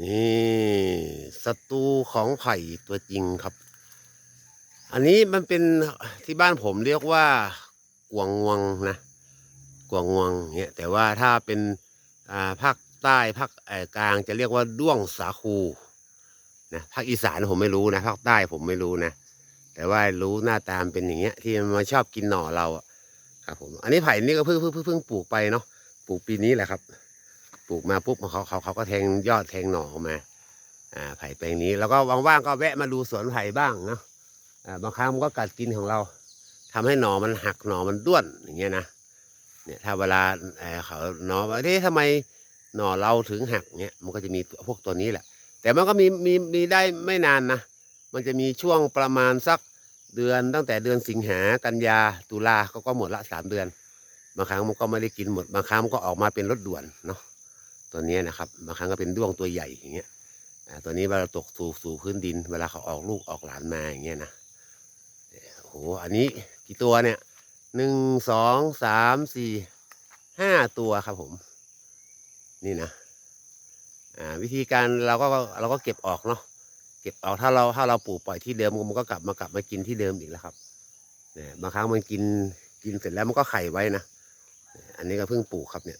นี่ศัตรูของไผ่ตัวจริงครับ อันนี้มันเป็นที่บ้านผมเรียกว่ากวงงวงนะกวงงวงเนี่ยแต่ว่าถ้าเป็นอ่าภาคใต้ภาคกลางจะเรียกว่าด้วงสาคูนะภาคอีสานผมไม่รู้นะภาคใต้ผมไม่รู้นะแต่ว่ารู้หน้าตามเป็นอย่างเงี้ย ที่มันมาชอบกินหน่อเราครับผมอันนี้ไผ่นี่ก็เพิ่งเพิ่งเพิ่งปลูกไปเนาะปลูกปีนี้แหละครับ ปลูกมาปุ๊บเขาเขาเขาก็แทงยอดแทงหน่อออกมาอ่าไผ่แปลงนี้แล้วก็ว่างๆก็แวะมาดูสวนไผ่บ้างเนาะอ่าบางครั้งมันก็กัดกินของเราทำให้หน่อมันหักหน่อมันด้วนอย่างเงี้ยนะเนี่ยถ้าเวลาเอ่อเขาหน่อว่าเอ๊ะทำไมหน่อเราถึงหักเนี่ยมันก็จะมีพวกตัวนี้แหละ แต่มันก็มีมีมีได้ไม่นานนะมันจะมีช่วงประมาณสักเดือนตั้งแต่เดือนสิงหากันยาตุลาก็ก็หมดละสามเดือน บางครั้งมันก็ไม่ได้กินหมด บางครั้งมันก็ออกมาเป็นรถด่วนเนาะ ตัวนี้นะครับบางครั้งก็เป็นด้วงตัวใหญ่อย่างเงี้ยตัวนี้เวลาตกสู่สู่พื้นดิน เวลาเขาออกลูกออกหลานมาอย่างเงี้ยนะโอ้โหอันนี้กี่ตัวเนี่ยหนึ่งสองสามสี่ห้าตัวครับผม นี่นะอ่าวิธีการเราก็เราก็เก็บออกเนาะเก็บออกถ้าเราถ้าเราปลูกปล่อยที่เดิมมันก็กลับมากลับมากินที่เดิมอีกแล้วครับเนี่ยบางครั้งมันกินกินเสร็จแล้วมันก็ไข่ไว้นะอันนี้ก็เพิ่งปลูกครับเนี่ย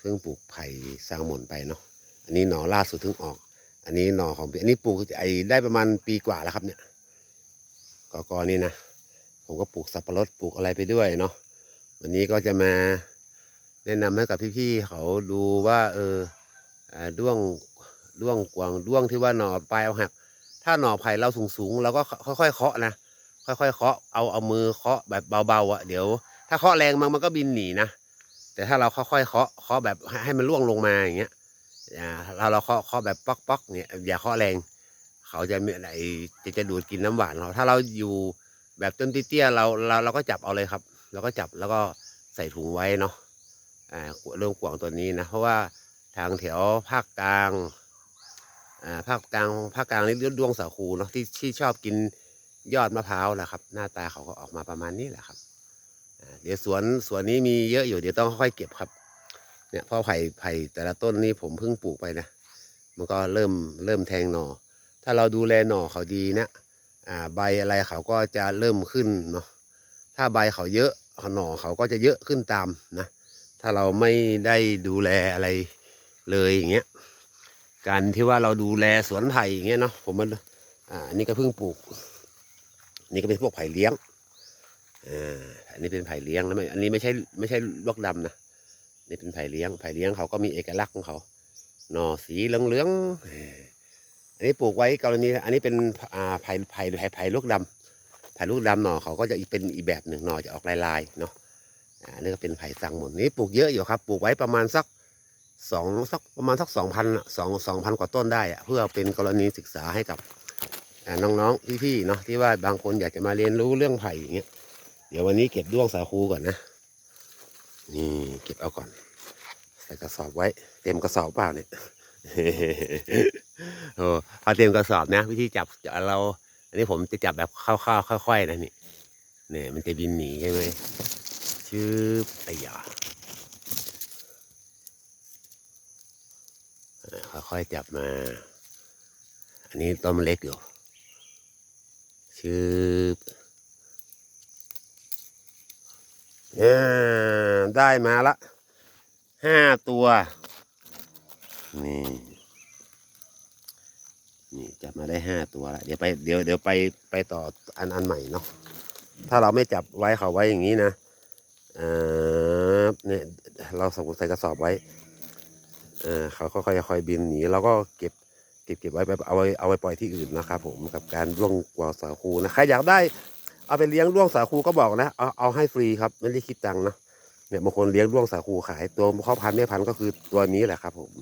เพิ่งปลูกไผ่สร้างหมนไปเนาะอันนี้หน่อล่าสุดถึงออก อันนี้หน่อของอันนี้ปลูกไอ้ได้ประมาณปีกว่าแล้วครับเนี่ยกอกอนี่นะผมก็ปลูกสับปะรดปลูกอะไรไปด้วยเนาะวันนี้ก็จะมาแนะนำให้กับพี่ๆเขาดูว่าเออด้วงด้วงกวางด้วงที่ว่าหน่อปลายเอาหัก ถ้าหน่อไผ่เราสูงๆเราก็ค่อยๆเคาะนะค่อยๆเคาะเอาเอามือเคาะแบบเบาๆอะเดี๋ยว ถ้าเคาะแรงมันมันก็บินหนีนะ แต่ถ้าเราค่อยๆเคาะเคาะแบบให้มันล่วงลงมาอย่างเงี้ยอ่าเราเราเคาะเคาะแบบป๊อกป๊อกเนี่ยอย่าเคาะแรง เขาจะมีอะไอจะจะดูดกินน้ำหวานเราถ้าเราอยู่แบบต้นเตี้ยเราเราเราก็จับเอาเลยครับเราก็จับแล้วก็ใส่ถุงไว้เนาะอ่าเรื่องกวางตัวนี้นะเพราะว่าทางแถวภาคกลางอ่าภาคกลางภาคกลางนี่เรียกดวงสาคูเนาะที่ที่ชอบกินยอดมะพร้าวแหละครับ หน้าตาเขาก็ออกมาประมาณนี้แหละครับ เดี๋ยวสวนสวนนี้มีเยอะอยู่เดี๋ยวต้องค่อยๆเก็บครับ เนี่ยพราะไผ่ไผ่แต่ละต้นนี่ผมเพิ่งปลูกไปนะ มันก็เริ่มเริ่มแทงหน่อ ถ้าเราดูแลหน่อเขาดีเนะอ่าใบอะไรเขาก็จะเริ่มขึ้นเนาะ ถ้าใบเขาเยอะหน่อเขาก็จะเยอะขึ้นตามนะ ถ้าเราไม่ได้ดูแลอะไรเลยอย่างเงี้ย การที่ว่าเราดูแลสวนไผ่อย่างเงี้ยเนาะผมมันอ่าอันนี้ก็เพิ่งปลูก นี่ก็เป็นพวกไผ่เลี้ยง อ่าอันนี้เป็นไผ่เลี้ยงนะไม่อันนี้ไม่ใช่ไม่ใช่ลวกดำนะนี่เป็นไผ่เลี้ยงไผ่เลี้ยงเขาก็มีเอกลักษณ์ของเขาหน่อสีเหลืองๆอ่ออันนี้ปลูกไว้กรณีอันนี้เป็นอ่าไผ่ไผ่ไผ่ไผ่ลูกดำไผ่ลูกดำหน่อเขาก็จะเป็นอีกแบบหนึ่งหน่อจะออกลายๆเนาะอ่าอันนี่ก็เป็นไผ่สังหมดนี้ปลูกเยอะอยู่ครับปลูกไว้ประมาณสักสองสักประมาณสักสองพันสองสองพันกว่าต้นได้เพื่อเป็นกรณีศึกษาให้กับน้องๆพี่ๆเนาะที่ว่าบางคนอยากจะมาเรียนรู้เรื่องไผ่อย่างเงี้ย เดี๋ยววันนี้เก็บด้วงสาคูก่อนนะ นี่เก็บเอาก่อน ใส่กระสอบไว้ เต็มกระสอบเปล่าเนี่ยโอ้เอเต็มกระสอบนะ วิธีจับเรา อันนี้ผมจะจับแบบเข้าวๆค่อยๆนะนี่เนี่ยมันจะบินหนีใช่ไหมชื่อไอ้ยาอ่าค่อยๆจับมา อันนี้ต้นมันเล็กอยู่ชื่อ อ่าได้มาละห้าตัว นี่นี่จับมาได้ห้าตัวละเดี๋ยวไปเดี๋ยวเดี๋ยวไปไปต่ออันอันใหม่เนาะถ้าเราไม่จับไว้เขาไว้อย่างนี้นะเออเนี่ยเราสมมติใส่กระสอบไว้เออเขาก็ค่อยค่อยบินหนีเราก็เก็บเก็บเก็บไว้ไปเอาไว้เอาไว้ปล่อยที่อื่นนะครับผมกับการร่วงกว่าสาคูนะใครอยากได้ เอาไปเลี้ยงร่วงสาคูก็บอกนะเอาเอาให้ฟรีครับไม่ได้คิดตังค์นะเนี่ยบางคนเลี้ยงร่วงสาคูขายตัวพ่อพันธุ์แม่พันธุ์ก็คือตัวนี้แหละครับผม